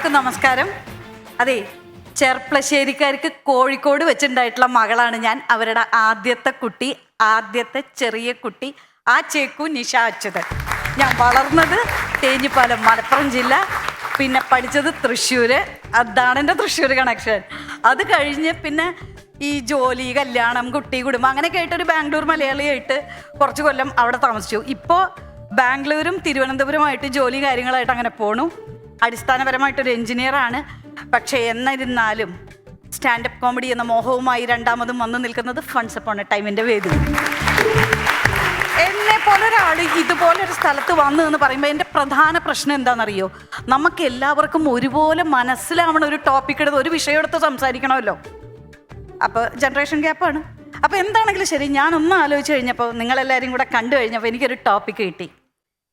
എല്ലാവർക്കും നമസ്കാരം. അതെ ചെർപ്പളശ്ശേരിക്കാർക്ക് കോഴിക്കോട് വെച്ചിട്ടുണ്ടായിട്ടുള്ള മകളാണ് ഞാൻ. അവരുടെ ആദ്യത്തെ കുട്ടി ആദ്യത്തെ ചെറിയ കുട്ടി ആ ചേക്കു നിഷ അച്യുതൻ. ഞാൻ വളർന്നത് തേഞ്ഞിപ്പാലം മലപ്പുറം ജില്ല. പിന്നെ പഠിച്ചത് തൃശ്ശൂർ അതാണ് എന്റെ തൃശ്ശൂർ കണക്ഷൻ അത് കഴിഞ്ഞ് പിന്നെ ഈ ജോലി കല്യാണം കുട്ടി കുടുംബം അങ്ങനെയൊക്കെ ആയിട്ട് ഒരു ബാംഗ്ലൂർ മലയാളിയായിട്ട് കുറച്ച് കൊല്ലം അവിടെ താമസിച്ചു. ഇപ്പോൾ ബാംഗ്ലൂരും തിരുവനന്തപുരമായിട്ട് ജോലി കാര്യങ്ങളായിട്ട് അങ്ങനെ പോണു. അടിസ്ഥാനപരമായിട്ടൊരു എഞ്ചിനീയറാണ്. പക്ഷേ എന്നിരുന്നാലും സ്റ്റാൻഡപ്പ് കോമഡി എന്ന മോഹവുമായി രണ്ടാമതും വന്നു നിൽക്കുന്നത് ഫൺസ് അപ്പോൺ എ ടൈമിന്റെ വേദി. എന്നെ പോലൊരാൾ ഇതുപോലൊരു സ്ഥലത്ത് വന്നു എന്ന് പറയുമ്പോൾ എന്റെ പ്രധാന പ്രശ്നം എന്താണെന്നറിയോ? നമുക്ക് എല്ലാവർക്കും ഒരുപോലെ മനസ്സിലാവണ ഒരു ടോപ്പിക് എടുത്ത് ഒരു വിഷയം എടുത്ത് സംസാരിക്കണമല്ലോ. അപ്പോൾ ജനറേഷൻ ഗ്യാപ്പാണ് അപ്പോൾ എന്താണെങ്കിലും ശരി ഞാനൊന്ന് ആലോചിച്ച് കഴിഞ്ഞപ്പോൾ നിങ്ങളെല്ലാവരും കൂടെ കണ്ടു കഴിഞ്ഞപ്പോൾ എനിക്കൊരു ടോപ്പിക് കിട്ടി.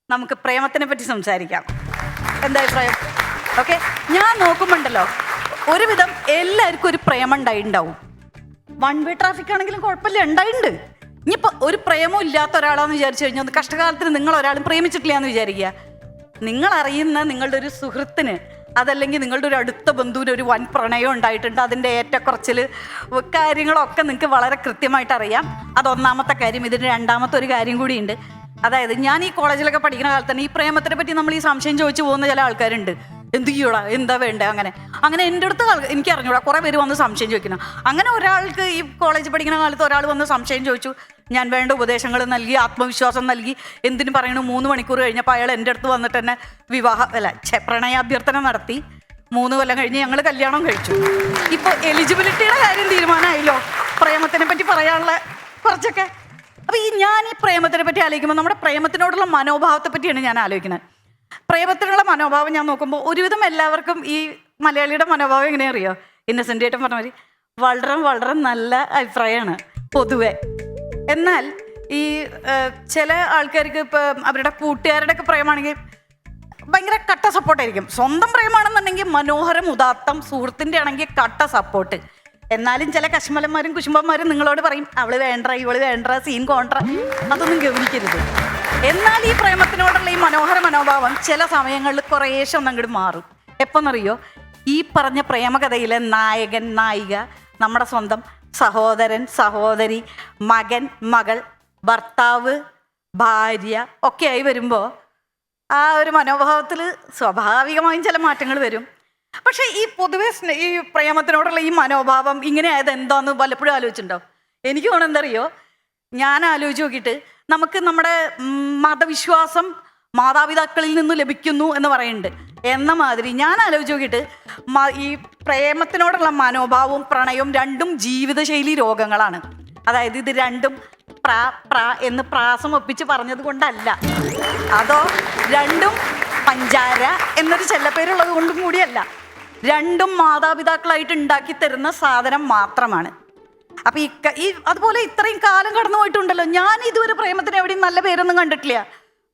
നമുക്ക് പ്രേമത്തിനെ പറ്റി സംസാരിക്കാം. എന്താ അഭിപ്രായം? ഓക്കെ ഞാൻ നോക്കുമ്പോണ്ടല്ലോ ഒരുവിധം എല്ലാവർക്കും ഒരു പ്രേമം ഉണ്ടായിണ്ടാവും. വൺ വേ ട്രാഫിക് ആണെങ്കിലും കുഴപ്പമില്ല ഉണ്ടായിട്ടുണ്ട് ഇനിയിപ്പോൾ ഒരു പ്രേമം ഇല്ലാത്ത ഒരാളാന്ന് വിചാരിച്ചു കഴിഞ്ഞാൽ ഒന്ന് കഷ്ടകാലത്തിന് നിങ്ങൾ ഒരാളും പ്രേമിച്ചിട്ടില്ല എന്ന് വിചാരിക്കുക നിങ്ങൾ അറിയുന്ന നിങ്ങളുടെ ഒരു സുഹൃത്തിന് അതല്ലെങ്കിൽ നിങ്ങളുടെ ഒരു അടുത്ത ബന്ധുവിന് ഒരു വൻ പ്രണയം ഉണ്ടായിട്ടുണ്ട് അതിന്റെ ഏറ്റക്കുറച്ചിൽ കാര്യങ്ങളൊക്കെ നിങ്ങൾക്ക് വളരെ കൃത്യമായിട്ട് അറിയാം. അതൊന്നാമത്തെ കാര്യം ഇതിന് രണ്ടാമത്തെ ഒരു കാര്യം കൂടിയുണ്ട്. അതായത് ഞാൻ ഈ കോളേജിലൊക്കെ പഠിക്കുന്ന കാലത്ത് തന്നെ ഈ പ്രേമത്തിനെ പറ്റി നമ്മൾ ഈ സംശയം ചോദിച്ചു പോകുന്ന ചില ആൾക്കാരുണ്ട്. എന്ത് ചെയ്യൂടാ എന്താ വേണ്ടേ? അങ്ങനെ. അങ്ങനെ എന്റെ അടുത്ത് എനിക്ക് അറിഞ്ഞൂടാ. കുറേ പേര് വന്ന് സംശയം ചോദിക്കണം അങ്ങനെ ഒരാൾക്ക് ഈ കോളേജ് പഠിക്കുന്ന കാലത്ത് ഒരാൾ വന്ന് സംശയം ചോദിച്ചു. ഞാൻ വേണ്ട ഉപദേശങ്ങൾ നൽകി ആത്മവിശ്വാസം നൽകി. എന്തിനു പറയണു? മൂന്ന് മണിക്കൂർ കഴിഞ്ഞപ്പോൾ അയാൾ എന്റെ അടുത്ത് വന്നിട്ട് തന്നെ വിവാഹ അല്ല പ്രണയാഭ്യർത്ഥന നടത്തി. മൂന്ന് കൊല്ലം കഴിഞ്ഞ് ഞങ്ങൾ കല്യാണം കഴിച്ചു. ഇപ്പോൾ എലിജിബിലിറ്റിയുടെ കാര്യം തീരുമാനമായില്ലോ. പ്രേമത്തിനെ പറ്റി പറയാനുള്ള കുറച്ചൊക്കെ അപ്പൊ ഈ ഞാൻ ഈ പ്രേമത്തിനെ പറ്റി ആലോചിക്കുമ്പോൾ നമ്മുടെ പ്രേമത്തിനോടുള്ള മനോഭാവത്തെ പറ്റിയാണ് ഞാൻ ആലോചിക്കുന്നത്. പ്രേമത്തിനുള്ള മനോഭാവം ഞാൻ നോക്കുമ്പോൾ ഒരുവിധം എല്ലാവർക്കും ഈ മലയാളിയുടെ മനോഭാവം എങ്ങനെയാ അറിയോ? ഇന്നസെന്റ് ആയിട്ട് പറഞ്ഞ മാതിരി വളരെ വളരെ നല്ല അഭിപ്രായമാണ് പൊതുവെ. എന്നാൽ ഈ ചില ആൾക്കാർക്ക് ഇപ്പം അവരുടെ കൂട്ടുകാരുടെ ഒക്കെ പ്രേമാണെങ്കിൽ ഭയങ്കര കട്ട സപ്പോർട്ടായിരിക്കും സ്വന്തം പ്രേമാണെന്നുണ്ടെങ്കിൽ മനോഹരം ഉദാത്തം സുഹൃത്തിന്റെ ആണെങ്കിൽ കട്ട സപ്പോർട്ട് എന്നാലും ചില കശ്മലന്മാരും കുശുമ്പന്മാരും നിങ്ങളോട് പറയും അവൾ വേണ്ട ഇവൾ വേണ്ട സീൻ കോൺട്ര അതൊന്നും ഗവനിക്കരുത് എന്നാൽ ഈ പ്രേമത്തിനോടുള്ള ഈ മനോഹര മനോഭാവം ചില സമയങ്ങളിൽ കുറേശ്ശെ ഒന്നങ്ങോട്ട് മാറും. എപ്പോന്നറിയോ? ഈ പറഞ്ഞ പ്രേമകഥയിലെ നായകൻ നായിക നമ്മുടെ സ്വന്തം സഹോദരൻ സഹോദരി മകൻ മകൾ ഭർത്താവ് ഭാര്യ ഒക്കെ ആയി വരുമ്പോൾ ആ ഒരു മനോഭാവത്തിൽ സ്വാഭാവികമായും ചില മാറ്റങ്ങൾ വരും. പക്ഷേ ഈ പൊതുവെ ഈ പ്രേമത്തിനോടുള്ള ഈ മനോഭാവം ഇങ്ങനെ ആയത് എന്താന്ന് പലപ്പോഴും ആലോചിച്ചിട്ടുണ്ടോ? എനിക്ക് തോന്നുന്നത് എന്തറിയോ? ഞാൻ ആലോചിച്ച് നോക്കിയിട്ട് നമുക്ക് നമ്മുടെ മതവിശ്വാസം മാതാപിതാക്കളിൽ നിന്ന് ലഭിക്കുന്നു എന്ന് പറയുന്നുണ്ട്. എന്ന മാതിരി ഞാൻ ആലോചിച്ച് നോക്കിയിട്ട് ഈ പ്രേമത്തിനോടുള്ള മനോഭാവവും പ്രണയവും രണ്ടും ജീവിതശൈലി രോഗങ്ങളാണ്. അതായത് ഇത് രണ്ടും പ്രാ പ്രാ എന്ന് പ്രാസം ഒപ്പിച്ച് പറഞ്ഞത് കൊണ്ടല്ല. അതോ രണ്ടും പഞ്ചാര എന്നൊരു ചെല്ലപ്പേരുള്ളത് കൊണ്ടും കൂടിയല്ല. രണ്ടും മാതാപിതാക്കളായിട്ട് ഉണ്ടാക്കി തരുന്ന സാധനം മാത്രമാണ്. അപ്പൊ ഈ ഈ അതുപോലെ ഇത്രയും കാലം കടന്നു പോയിട്ടുണ്ടല്ലോ. ഞാൻ ഇതുവരെ പ്രേമത്തിന് എവിടെയും നല്ല പേരൊന്നും കണ്ടിട്ടില്ല.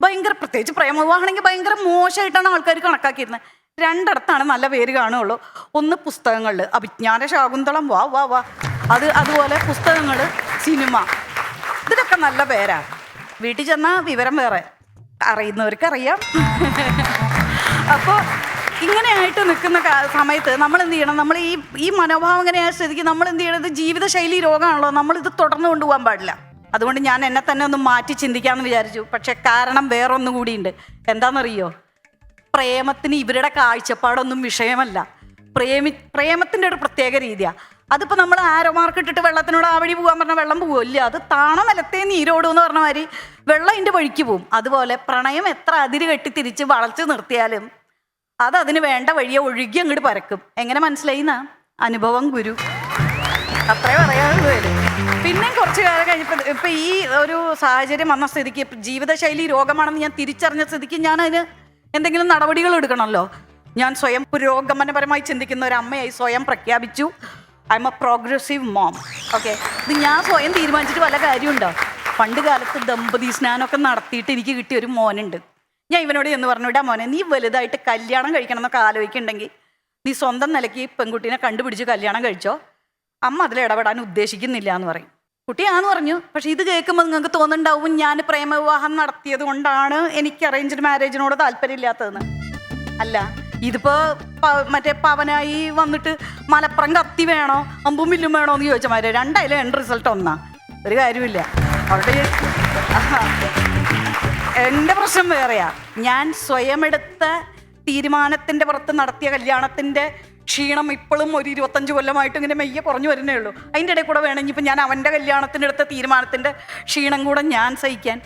ഭയങ്കര പ്രത്യേകിച്ച് പ്രേമവിവാഹമാണെങ്കിൽ ഭയങ്കര മോശമായിട്ടാണ് ആൾക്കാർ കണക്കാക്കിയിരുന്നത്. രണ്ടിടത്താണ് നല്ല പേര് കാണുള്ളൂ ഒന്ന് പുസ്തകങ്ങളിൽ അഭിജ്ഞാന ശാകുന്തളം വാ വാ വാ. അത് അതുപോലെ പുസ്തകങ്ങൾ സിനിമ. ഇതിനൊക്കെ നല്ല പേരാ. വീട്ടിൽ ചെന്നാൽ വിവരം വേറെ. അറിയുന്നവർക്ക് അറിയാം അപ്പോൾ ഇങ്ങനെയായിട്ട് നിൽക്കുന്ന സമയത്ത് നമ്മൾ എന്ത് ചെയ്യണം? നമ്മൾ ഈ ഈ മനോഭാവം ഇങ്ങനെയായ സ്ഥിതിക്ക് നമ്മൾ എന്ത് ചെയ്യണം? ഇത് ജീവിതശൈലി രോഗമാണല്ലോ. നമ്മൾ ഇത് തുടർന്ന് കൊണ്ടുപോകാൻ പാടില്ല. അതുകൊണ്ട് ഞാൻ എന്നെ തന്നെ ഒന്ന് മാറ്റി ചിന്തിക്കാമെന്ന് വിചാരിച്ചു. പക്ഷെ കാരണം വേറൊന്നും കൂടിയുണ്ട്. എന്താണെന്നറിയോ പ്രേമത്തിന് ഇവരുടെ കാഴ്ചപ്പാടൊന്നും വിഷയമല്ല. പ്രേമി പ്രേമത്തിന്റെ ഒരു പ്രത്യേക രീതിയാണ് അതിപ്പോൾ നമ്മൾ ആരോ മാർക്കിട്ടിട്ട് വെള്ളത്തിനോട് ആ വഴി പോകാൻ പറഞ്ഞാൽ വെള്ളം പോകുമല്ല അത് താണ നിലത്തേ നീരോടും എന്ന് പറഞ്ഞ മാതിരി വെള്ളം അതിന്റെ വഴിക്ക് പോവും. അതുപോലെ പ്രണയം എത്ര അതിര് കെട്ടി തിരിച്ച് വളച്ച് നിർത്തിയാലും അത് അതിന് വേണ്ട വഴിയെ ഒഴുകി അങ്ങോട്ട് പരക്കും. എങ്ങനെ മനസ്സിലായിന്നാ? അനുഭവം ഗുരു. അത്രേ പറയാറുള്ളൂ പിന്നെ പിന്നെയും കുറച്ച് കാലം കഴിഞ്ഞപ്പോൾ ഇപ്പം ഈ ഒരു സാഹചര്യം വന്ന സ്ഥിതിക്ക് ജീവിതശൈലി രോഗമാണെന്ന് ഞാൻ തിരിച്ചറിഞ്ഞ സ്ഥിതിക്ക് ഞാൻ അതിന് എന്തെങ്കിലും നടപടികൾ എടുക്കണമല്ലോ? ഞാൻ സ്വയം പുരോഗമനപരമായി ചിന്തിക്കുന്ന ഒരു അമ്മയായി സ്വയം പ്രഖ്യാപിച്ചു. I am a progressive mom okay ഇത് ഞാൻ സ്വയം തീരുമാനിച്ചിട്ട് വല്ല കാര്യമുണ്ടോ? പണ്ട് കാലത്ത് ദമ്പതി സ്നാനമൊക്കെ നടത്തിയിട്ട് എനിക്ക് കിട്ടിയ ഒരു മോനുണ്ട്. ഞാൻ ഇവനോട് എന്ന് പറഞ്ഞു വിടാ മോനെ നീ വലുതായിട്ട് കല്യാണം കഴിക്കണം എന്നൊക്കെ ആലോചിക്കുന്നുണ്ടെങ്കിൽ നീ സ്വന്തം നിലയ്ക്ക് പെൺകുട്ടീനെ കണ്ടുപിടിച്ച് കല്യാണം കഴിച്ചോ? അമ്മ അതിൽ ഇടപെടാൻ ഉദ്ദേശിക്കുന്നില്ല എന്ന് പറയും. കുട്ടിയാന്ന് പറഞ്ഞു. പക്ഷെ ഇത് കേൾക്കുമ്പോൾ നിങ്ങൾക്ക് തോന്നുന്നുണ്ടാവും ഞാൻ പ്രേമവിവാഹം നടത്തിയത് കൊണ്ടാണ് എനിക്ക് അറേഞ്ച്ഡ് മാരേജിനോട് താല്പര്യമില്ലാത്തതെന്ന്. അല്ല ഇതിപ്പോ മറ്റേ പവനായി വന്നിട്ട് മലപ്പുറം കത്തി വേണോ? അമ്പും മില്ലും വേണോ എന്ന് ചോദിച്ചാൽ മാതിരി. രണ്ടായാലും എന്റെ റിസൾട്ട് ഒന്നാ. ഒരു കാര്യമില്ല അവിടെ എന്റെ പ്രശ്നം വേറെയാ. ഞാൻ സ്വയം എടുത്ത തീരുമാനത്തിന്റെ പുറത്ത് നടത്തിയ കല്യാണത്തിന്റെ ക്ഷീണം ഇപ്പോഴും ഒരു ഇരുപത്തഞ്ച് കൊല്ലമായിട്ട് ഇങ്ങനെ മെയ്യെ കുറഞ്ഞു വരുന്നേ ഉള്ളൂ. അതിന്റെ ഇടയിൽ കൂടെ വേണമെങ്കിൽ ഇപ്പം ഞാൻ അവന്റെ കല്യാണത്തിനെടുത്ത തീരുമാനത്തിന്റെ ക്ഷീണം കൂടെ ഞാൻ സഹിക്കാൻ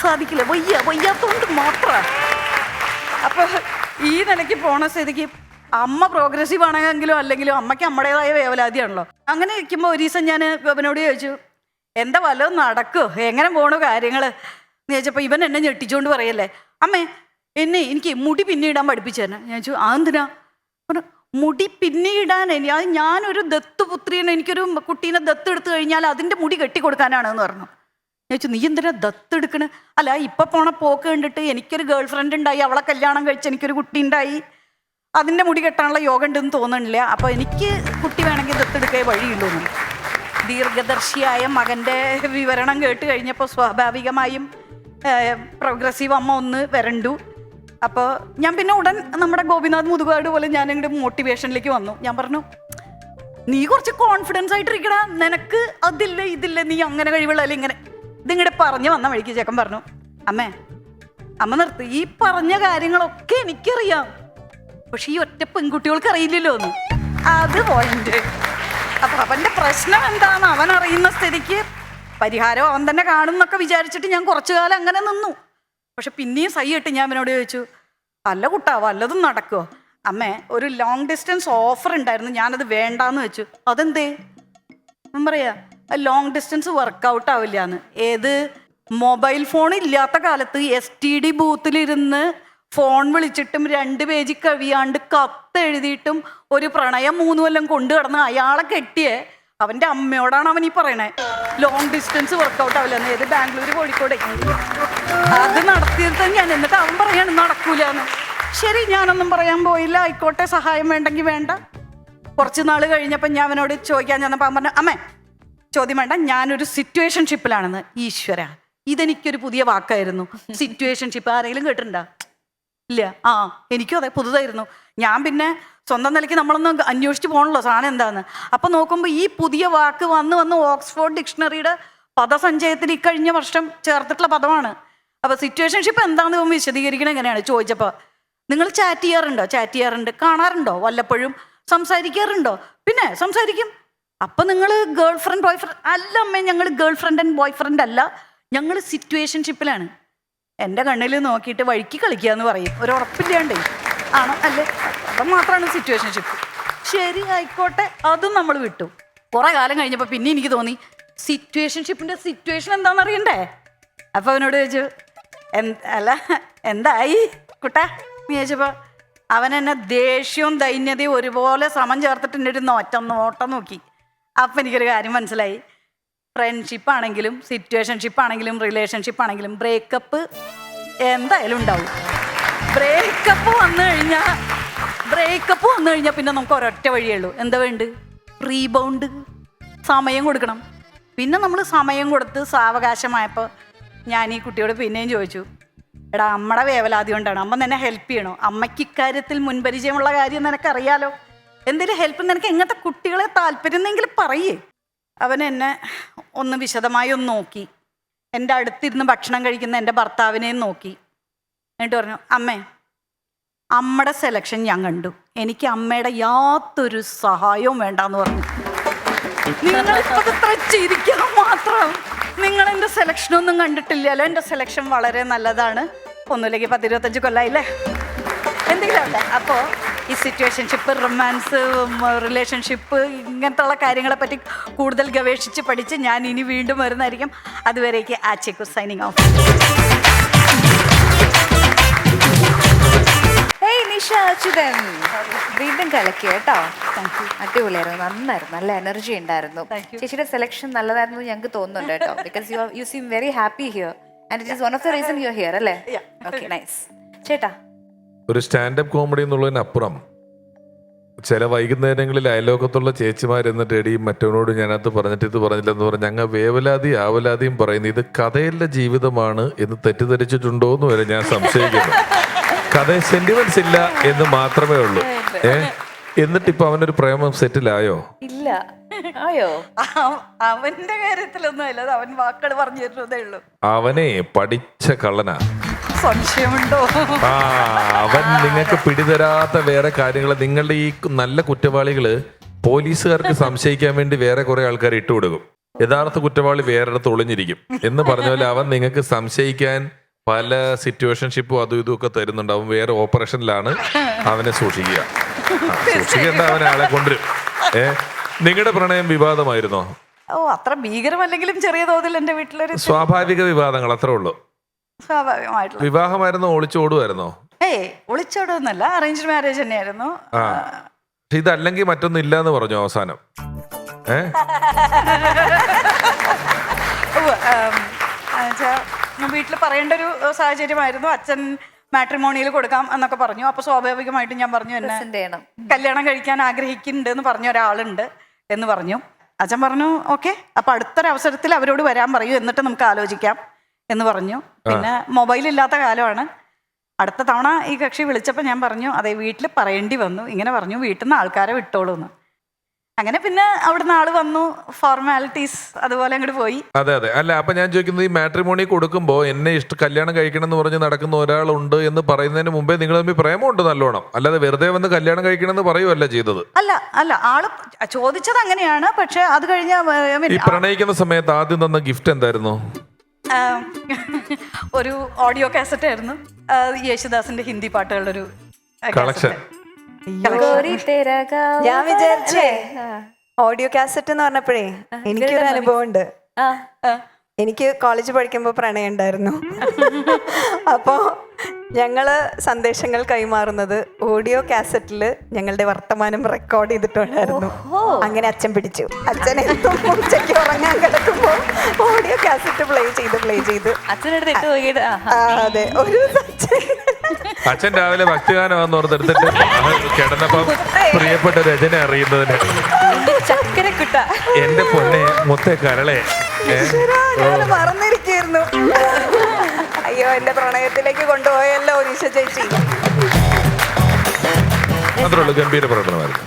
സാധിക്കില്ല. വയ്യ വയ്യാത്തതുകൊണ്ട് മാത്രമാണ് അപ്പൊ ഈ നിലയ്ക്ക് പോണ സ്ഥിതിക്ക് അമ്മ പ്രോഗ്രസീവ് ആണെങ്കിലും അല്ലെങ്കിലും അമ്മയ്ക്ക് അമ്മയുടേതായ വേവലാതിയാണല്ലോ. അങ്ങനെ ഇരിക്കുമ്പോൾ ഒരു ദിവസം ഞാൻ അവനോട് ചോദിച്ചു എന്താ വല്ലതും നടക്കോ? എങ്ങനെ പോണോ കാര്യങ്ങൾ എന്ന് ചോദിച്ചപ്പോൾ ഇവൻ എന്നെ ഞെട്ടിച്ചുകൊണ്ട് പറയല്ലേ അമ്മേ എന്നെ എനിക്ക് മുടി പിന്നിടാൻ പഠിപ്പിച്ചു തന്നെ ഞാൻ ചോദിച്ചു അതെന്തിനാ പറഞ്ഞു, മുടി പിന്നിടാൻ ഇനി അത് ഞാനൊരു ദത്തുപുത്രീനെ എനിക്കൊരു കുട്ടീനെ ദത്തെടുത്തു കഴിഞ്ഞാൽ അതിന്റെ മുടി കെട്ടിക്കൊടുക്കാനാണെന്ന് പറഞ്ഞു. ചോദിച്ചു നീ എന്തിനാ ദത്തെടുക്കണ് അല്ല ഇപ്പൊ പോണ പോക്ക് കണ്ടിട്ട് എനിക്കൊരു ഗേൾ ഫ്രണ്ട് ഉണ്ടായി. അവളെ കല്യാണം കഴിച്ച് എനിക്കൊരു കുട്ടി ഉണ്ടായി. അതിന്റെ മുടി കെട്ടാനുള്ള യോഗം ഉണ്ടെന്ന് തോന്നണില്ല അപ്പോൾ എനിക്ക് കുട്ടി വേണമെങ്കിൽ ദത്തെടുക്കേ വഴിയുള്ളൂ. ദീർഘദർശിയായ മകന്റെ വിവരണം കേട്ട് കഴിഞ്ഞപ്പോൾ സ്വാഭാവികമായും പ്രോഗ്രസീവ് അമ്മ ഒന്ന് വരണ്ടു. അപ്പോൾ ഞാൻ പിന്നെ ഉടൻ നമ്മുടെ ഗോപിനാഥ് മുതുകാട് പോലെ ഞാൻ ഇങ്ങോട്ട് മോട്ടിവേഷനിലേക്ക് വന്നു. ഞാൻ പറഞ്ഞു നീ കുറച്ച് കോൺഫിഡൻസ് ആയിട്ടിരിക്കടാ. നിനക്ക് അതില്ല ഇതില്ല നീ അങ്ങനെ കഴിവുള്ള അല്ലെങ്കിൽ ഇങ്ങനെ ഇതിങ്ങടെ പറഞ്ഞു വന്ന വഴിക്ക് ചേക്കൻ പറഞ്ഞു അമ്മേ അമ്മ നിർത്തി. ഈ പറഞ്ഞ കാര്യങ്ങളൊക്കെ എനിക്കറിയാം. പക്ഷെ ഈ ഒറ്റ പെൺകുട്ടികൾക്ക് അറിയില്ലല്ലോ എന്ന് അത് പോയിന്റ് അപ്പൊ അവന്റെ പ്രശ്നം എന്താന്ന് അവൻ അറിയുന്ന സ്ഥിതിക്ക് പരിഹാരം അവൻ തന്നെ കാണും എന്നൊക്കെ വിചാരിച്ചിട്ട് ഞാൻ കുറച്ചു കാലം അങ്ങനെ നിന്നു. പക്ഷെ പിന്നെയും സൈയിട്ട് ഞാൻ അവനോട് ചോദിച്ചു അല്ല കുട്ടാ വല്ലതും നടക്കുമോ അമ്മേ ഒരു ലോങ് ഡിസ്റ്റൻസ് ഓഫർ ഉണ്ടായിരുന്നു. ഞാനത് വേണ്ടാന്ന് വെച്ചു. അതെന്തേ? ഞാൻ പറയാ ലോങ് ഡിസ്റ്റൻസ് വർക്കൗട്ട് ആവില്ല എന്ന് ഏത്? മൊബൈൽ ഫോൺ ഇല്ലാത്ത കാലത്ത് എസ് ടി ഡി ബൂത്തിലിരുന്ന് ഫോൺ വിളിച്ചിട്ടും രണ്ട് പേജ് കവിയാണ്ട് കത്ത് എഴുതിയിട്ടും ഒരു പ്രണയം മൂന്ന് കൊല്ലം കൊണ്ടു കിടന്ന് അയാളെ കെട്ടിയേ. അവന്റെ അമ്മയോടാണ് അവൻ ഈ പറയണേ. ലോങ് ഡിസ്റ്റൻസ് വർക്കൗട്ട് ആവില്ല എന്ന് ഏത്? ബാംഗ്ലൂർ കോഴിക്കോട്. അത് നടത്തിയത് ഞാൻ. എന്നിട്ട് അവൻ പറയാണ് നടക്കൂല എന്ന് ശരി ഞാനൊന്നും പറയാൻ പോയില്ല. ആയിക്കോട്ടെ സഹായം വേണ്ടെങ്കിൽ വേണ്ട. കുറച്ച് നാൾ കഴിഞ്ഞപ്പോൾ ഞാൻ അവനോട് ചോദിക്കാൻ ചെന്നപ്പോൾ അവൻ പറഞ്ഞു അമ്മേ ചോദ്യം വേണ്ട. ഞാനൊരു സിറ്റുവേഷൻഷിപ്പിലാണെന്ന് ഈശ്വര. ഇതെനിക്കൊരു പുതിയ വാക്കായിരുന്നു. സിറ്റുവേഷൻഷിപ്പ് ആരെങ്കിലും കേട്ടിട്ടുണ്ടോ? ഇല്ല. ആ എനിക്കും അതെ പുതുതായിരുന്നു. ഞാൻ പിന്നെ സ്വന്തം നിലയ്ക്ക് നമ്മളൊന്ന് അന്വേഷിച്ച് പോകണല്ലോ സാധനം എന്താന്ന്. അപ്പൊ നോക്കുമ്പോൾ ഈ പുതിയ വാക്ക് വന്ന് വന്ന് ഓക്സ്ഫോർഡ് ഡിക്ഷണറിയുടെ പദസഞ്ചയത്തിൽ ഇക്കഴിഞ്ഞ കഴിഞ്ഞ വർഷം ചേർത്തിട്ടുള്ള പദമാണ്. അപ്പൊ സിറ്റുവേഷൻഷിപ്പ് എന്താണെന്ന് ഇവൻ വിശദീകരിക്കണം എങ്ങനെയാണ്? ചോദിച്ചപ്പോൾ നിങ്ങൾ ചാറ്റ് ചെയ്യാറുണ്ടോ? ചാറ്റ് ചെയ്യാറുണ്ട്. കാണാറുണ്ടോ? വല്ലപ്പോഴും സംസാരിക്കാറുണ്ടോ? പിന്നെ സംസാരിക്കും. അപ്പൊ നിങ്ങൾ ഗേൾ ഫ്രണ്ട് ബോയ് ഫ്രണ്ട് അല്ല അമ്മേ ഞങ്ങൾ girl friend and boy friend അല്ല. ഞങ്ങൾ സിറ്റുവേഷൻഷിപ്പിലാണ് എന്റെ കണ്ണിൽ നോക്കിയിട്ട് വഴിക്ക് കളിക്കുക എന്ന് പറയും. ഒരു ഉറപ്പില്ലാണ്ടേ. ആണോ? അല്ലേ? അപ്പം മാത്രമാണ് സിറ്റുവേഷൻഷിപ്പ് ശരി ആയിക്കോട്ടെ. അതും നമ്മൾ വിട്ടു. കുറെ കാലം കഴിഞ്ഞപ്പോൾ പിന്നെ എനിക്ക് തോന്നി സിറ്റുവേഷൻഷിപ്പിന്റെ സിറ്റുവേഷൻ എന്താണെന്ന് അറിയണ്ടേ? അപ്പൊ അവനോട് ചോദിച്ചു അല്ല എന്തായി? കുട്ടാ നീ ചോദിച്ചപ്പോ അവൻ എന്നെ ദേഷ്യവും ദൈന്യതയും ഒരുപോലെ സമം ചേർത്തിട്ടുണ്ട് നോറ്റം നോട്ടം നോക്കി. അപ്പം എനിക്കൊരു കാര്യം മനസ്സിലായി. ഫ്രണ്ട്ഷിപ്പ് ആണെങ്കിലും സിറ്റുവേഷൻഷിപ്പ് ആണെങ്കിലും റിലേഷൻഷിപ്പ് ആണെങ്കിലും ബ്രേക്കപ്പ് എന്തായാലും ഉണ്ടാവും. ബ്രേക്കപ്പ് വന്നു കഴിഞ്ഞാൽ ബ്രേക്കപ്പ് വന്നു കഴിഞ്ഞാൽ പിന്നെ നമുക്ക് ഒരൊറ്റ വഴിയേ ഉള്ളൂ. എന്താ വേണ്ട റീബൗണ്ട് സമയം കൊടുക്കണം. പിന്നെ നമ്മൾ സമയം കൊടുത്ത് സാവകാശമായപ്പോൾ ഞാൻ ഈ കുട്ടിയോട് പിന്നെയും ചോദിച്ചു എടാ അമ്മയുടെ വേവലാതി കൊണ്ടാണ്. അമ്മ തന്നെ ഹെൽപ്പ് ചെയ്യണോ? അമ്മയ്ക്ക് ഇക്കാര്യത്തിൽ മുൻപരിചയമുള്ള കാര്യം നിനക്കറിയാലോ? എന്തെങ്കിലും ഹെൽപ്പ് നിനക്ക് എങ്ങനത്തെ കുട്ടികളെ താല്പര്യമെന്നെങ്കിലും പറയേ. അവൻ എന്നെ ഒന്ന് വിശദമായി ഒന്ന് നോക്കി. എന്റെ അടുത്തിരുന്ന് ഭക്ഷണം കഴിക്കുന്ന എന്റെ ഭർത്താവിനെയും നോക്കി. എന്നിട്ട് പറഞ്ഞു അമ്മേ അമ്മയുടെ സെലക്ഷൻ ഞാൻ കണ്ടു. എനിക്ക് അമ്മയുടെ യാതൊരു സഹായവും വേണ്ടെന്ന് പറഞ്ഞു. നിങ്ങൾ ഇത്ര ചിരിക്കാൻ മാത്രം നിങ്ങൾ എന്റെ സെലക്ഷൻ ഒന്നും കണ്ടിട്ടില്ലല്ലോ എന്റെ സെലക്ഷൻ വളരെ നല്ലതാണ്. ഒന്നുമില്ലെങ്കിൽ പത്തിരുപത്തഞ്ച് കൊല്ലായില്ലേ? എന്തെങ്കിലും ആവട്ടെ അപ്പോൾ ഈ സിറ്റുവേഷൻഷിപ്പ് റൊമാൻസ് റിലേഷൻഷിപ്പ് ഇങ്ങനത്തെ ഉള്ള കാര്യങ്ങളെ പറ്റി കൂടുതൽ ഗവേഷിച്ച് പഠിച്ച് ഞാൻ ഇനി വീണ്ടും വരുന്നതായിരിക്കും. അതുവരേക്ക് ആച്ചേക്കു signing off hey Nisha Achuthan. വീണ്ടും കലക്കി കേട്ടോ. അടിപൊളിയായിരുന്നു. നന്നായിരുന്നു. നല്ല എനർജി ഉണ്ടായിരുന്നു. ചേച്ചിയുടെ സെലക്ഷൻ നല്ലതായിരുന്നു ഞങ്ങൾക്ക് തോന്നുന്നുണ്ട് കേട്ടോ. Because you you seem very happy here and it is one of the reason you here അല്ലേ. ഓക്കെ നൈസ് ചേട്ടാ ഒരു സ്റ്റാൻഡപ്പ് കോമഡി എന്നുള്ളതിനപ്പുറം ചില വൈകുന്നേരങ്ങളിൽ അയലോകത്തുള്ള ചേച്ചിമാർ എന്ന എടിയും മറ്റവനോട് ഞാനത് പറഞ്ഞിട്ട് ഇത് പറഞ്ഞില്ലെന്ന് പറഞ്ഞ് ഞങ്ങൾ വേവലാതി ആവലാതിയും പറയുന്നു ഇത് കഥയല്ല ജീവിതമാണ് എന്ന് തെറ്റിദ്ധരിച്ചിട്ടുണ്ടോ എന്ന് വരെ ഞാൻ സംശയിക്കുന്നു. കഥ സെന്റിമെന്റ്സ് ഇല്ല എന്ന് മാത്രമേ ഉള്ളൂ. ഏ എന്നിട്ട് ഇപ്പൊ അവനൊരു പ്രേമം സെറ്റിലായോ? ഇല്ല. ആയോ? അവന്റെ കാര്യത്തിലൊന്നും അവൻ വാക്കുകൾ പറഞ്ഞു തരുന്നതേ ഉള്ളൂ. അവനെ പഠിച്ച കള്ളനാ. സംശയമുണ്ടോ? ആ അവൻ നിങ്ങൾക്ക് പിടിതരാത്ത വേറെ കാര്യങ്ങൾ നിങ്ങളുടെ ഈ നല്ല കുറ്റവാളികൾ പോലീസുകാർക്ക് സംശയിക്കാൻ വേണ്ടി വേറെ കുറെ ആൾക്കാർ ഇട്ടുകൊടുക്കും യഥാർത്ഥ കുറ്റവാളി വേറെടുത്ത് ഒളിഞ്ഞിരിക്കും. എന്ന് പറഞ്ഞ പോലെ അവൻ നിങ്ങൾക്ക് സംശയിക്കാൻ പല സിറ്റുവേഷൻഷിപ്പും അതും ഇതും ഒക്കെ തരുന്നുണ്ട്. അവൻ വേറെ ഓപ്പറേഷനിലാണ് അവനെ സൂക്ഷിക്കുക. ആ, സൂക്ഷിക്കേണ്ട അവനെ ആളെ കൊണ്ടുവരും. ഏ നിങ്ങളുടെ പ്രണയം വിവാദമായിരുന്നോ? ഓ അത്ര ഭീകരമല്ലെങ്കിലും ചെറിയ തോതിൽ എന്റെ വീട്ടിലൊരു സ്വാഭാവിക വിവാദങ്ങൾ അത്രേ ഉള്ളൂ. സ്വാഭാവികമായിട്ടുള്ള വിവാഹമായിരുന്നോ ഒളിച്ചോടുമായിരുന്നോ? ഏയ് ഒളിച്ചോടൊന്നുമല്ല അറേഞ്ച് മാരേജ് തന്നെയായിരുന്നു. ആ. പക്ഷെ ഇതല്ലെങ്കിൽ മറ്റൊന്നും ഇല്ല എന്ന് പറഞ്ഞു അവസാനം? ഏ? വീട്ടിൽ പറയേണ്ട ഒരു സാഹചര്യമായിരുന്നു. അച്ഛൻ മാട്രിമോണിയിൽ കൊടുക്കാം എന്നൊക്കെ പറഞ്ഞു. അപ്പൊ സ്വാഭാവികമായിട്ടും ഞാൻ പറഞ്ഞു എന്നെ പ്രസന്റ് ചെയ്യണം. കല്യാണം കഴിക്കാൻ ആഗ്രഹിക്കുന്നുണ്ട് എന്ന് പറഞ്ഞ ഒരാളുണ്ട് എന്ന് പറഞ്ഞു. അച്ഛൻ പറഞ്ഞു ഓക്കെ. അപ്പൊ അടുത്തൊരവസരത്തിൽ അവരോട് വരാൻ പറയൂ എന്നിട്ട് നമുക്ക് ആലോചിക്കാം. എന്ന് പറഞ്ഞു. പിന്നെ മൊബൈൽ ഇല്ലാത്ത കാലമാണ്. അടുത്ത തവണ ഈ കക്ഷി വിളിച്ചപ്പോൾ ഞാൻ പറഞ്ഞു അതെ വീട്ടിൽ പറയേണ്ടി വന്നു. ഇങ്ങനെ പറഞ്ഞു വീട്ടിൽ നിന്ന് ആൾക്കാരെ വിട്ടോളൂ എന്ന് അങ്ങനെ പിന്നെ അവിടുന്ന് ആൾ വന്നു. ഫോർമാലിറ്റീസ് അതുപോലെ അങ്ങോട്ട് പോയി. അതെ അതെ. അല്ല അപ്പൊ ഞാൻ ചോദിക്കുന്നത് ഈ മാട്രിമോണി കൊടുക്കുമ്പോ എന്നെ ഇഷ്ട കല്യാണം കഴിക്കണം എന്ന് പറഞ്ഞ് നടക്കുന്ന ഒരാളുണ്ട് എന്ന് പറയുന്നതിന് മുമ്പേ നിങ്ങൾ തമ്മിൽ പ്രേമമുണ്ട് നല്ലോണം. അല്ലാതെ വെറുതെ വന്ന് കല്യാണം കഴിക്കണം എന്ന് പറയുമല്ല ചെയ്തത്? അല്ല അല്ല. ആൾ ചോദിച്ചത് അങ്ങനെയാണ് പക്ഷെ അത് കഴിഞ്ഞ ഈ പ്രണയിക്കുന്ന സമയത്ത് ആദ്യം തന്ന ഗിഫ്റ്റ് എന്തായിരുന്നു? ഒരു ഓഡിയോ കാസറ്റ് ആയിരുന്നു. യേശുദാസിന്റെ ഹിന്ദി പാട്ടുകളുടെ ഒരു കളക്ഷൻ. ഞാൻ വിചാരിച്ചേ ഓഡിയോ കാസറ്റ് എന്ന് പറഞ്ഞപ്പോഴേ എനിക്കൊരു അനുഭവം ഉണ്ട്. എനിക്ക് കോളേജ് പഠിക്കുമ്പോൾ പ്രണയം ഉണ്ടായിരുന്നു. അപ്പോൾ ഞങ്ങൾ സന്ദേശങ്ങൾ കൈമാറുന്നത് ഓഡിയോ കാസറ്റിൽ ഞങ്ങളുടെ വർത്തമാനം റെക്കോർഡ് ചെയ്തിട്ടുണ്ടായിരുന്നു. അങ്ങനെ അച്ഛൻ പിടിച്ചു. അച്ഛൻ എത്തും ഉച്ചയ്ക്ക് ഉറങ്ങാൻ കിടക്കുമ്പോൾ ഓഡിയോ കാസറ്റ് പ്ലേ ചെയ്ത് പ്ലേ ചെയ്ത്. അതെ. ഒരു അച്ഛൻ. രാവിലെ ഭക്തിഗാനം ഓർത്തെടുത്തിട്ട് കിടന്നപ്പം പ്രിയപ്പെട്ട രചന അറിയുന്നതിന്. കുട്ട. എന്റെ പൊന്നെ മുത്തേ കരളെ. മറന്നിരിക്കുന്നു. അയ്യോ എന്റെ പ്രണയത്തിലേക്ക് കൊണ്ടുപോയല്ലോ നിശ ചേച്ചി. ഉള്ളൂ ഗംഭീര പ്രകടനമായിരുന്നു.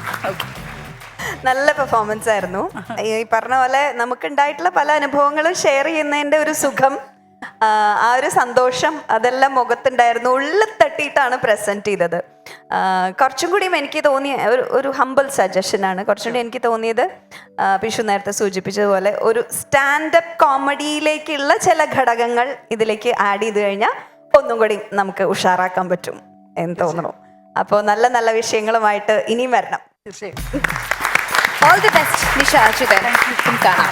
നല്ല പെർഫോമൻസ് ആയിരുന്നു. ഈ പറഞ്ഞ പോലെ നമുക്ക് ഉണ്ടായിട്ടുള്ള പല അനുഭവങ്ങളും ഷെയർ ചെയ്യുന്നതിന്റെ ഒരു സുഖം. ആ, ഒരു സന്തോഷം അതെല്ലാം മുഖത്തുണ്ടായിരുന്നു. ഉള്ളിൽ തട്ടിയിട്ടാണ് പ്രസന്റ് ചെയ്തത്. കുറച്ചും കൂടിയും എനിക്ക് തോന്നിയ ഒരു ഒരു ഹമ്പിൾ സജഷനാണ് കുറച്ചും കൂടി എനിക്ക് തോന്നിയത് പിഷു നേരത്തെ സൂചിപ്പിച്ചതുപോലെ ഒരു സ്റ്റാൻഡപ്പ് കോമഡിയിലേക്കുള്ള ചില ഘടകങ്ങൾ ഇതിലേക്ക് ആഡ് ചെയ്ത് കഴിഞ്ഞാൽ ഒന്നും കൂടി നമുക്ക് ഉഷാറാക്കാൻ പറ്റും എന്ന് തോന്നുന്നു. അപ്പോൾ നല്ല നല്ല വിഷയങ്ങളുമായിട്ട് ഇനിയും വരണം. All the best Nisha Achuthan കാണാം.